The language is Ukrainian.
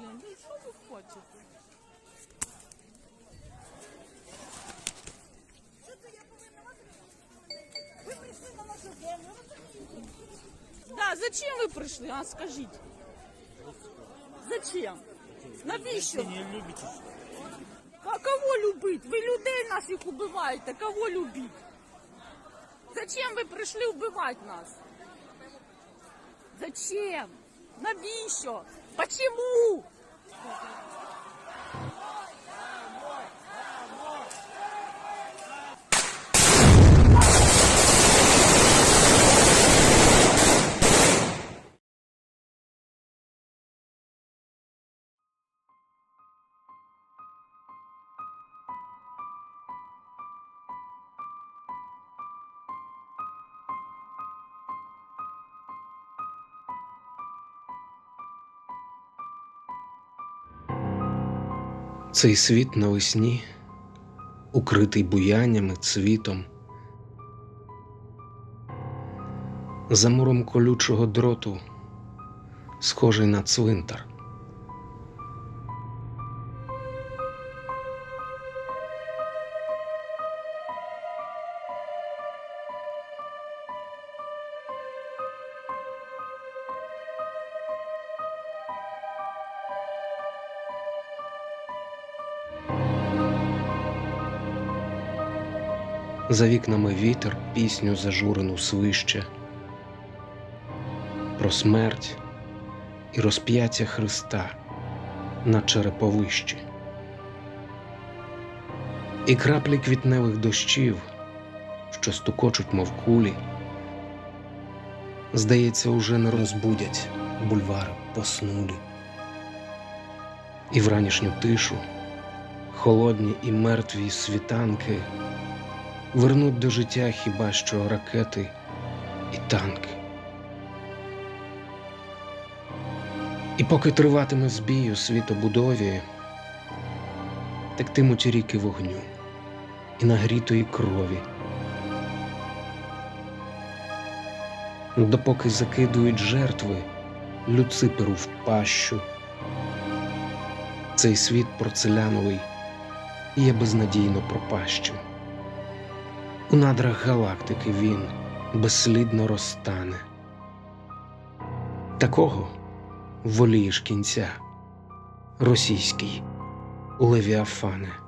Ну і що ви хочете? Да, зачем ви прийшли, а скажіть? Зачем? Навіщо? Не любите. А кого любить? Ви людей наших убиваєте, кого любить? Зачем ви прийшли вбивати нас? Зачем? Навіщо? Почему? Цей світ навесні, укритий буяннями, цвітом, за муром колючого дроту, схожий на цвинтар. За вікнами вітер пісню зажурену свище, про смерть і розп'яття Христа на череповищі. І краплі квітневих дощів, що стукочуть, мов кулі, здається, уже не розбудять бульвари поснулі. І вранішню тишу, холодні і мертві світанки вернуть до життя хіба що ракети і танки. І поки триватиме збій у світобудові, тектимуть ріки вогню і нагрітої крові. Допоки закидують жертви люциперу в пащу. Цей світ порцеляновий є безнадійно пропащим. У надрах галактики він безслідно розтане. Такого волієш кінця, російський левіафане.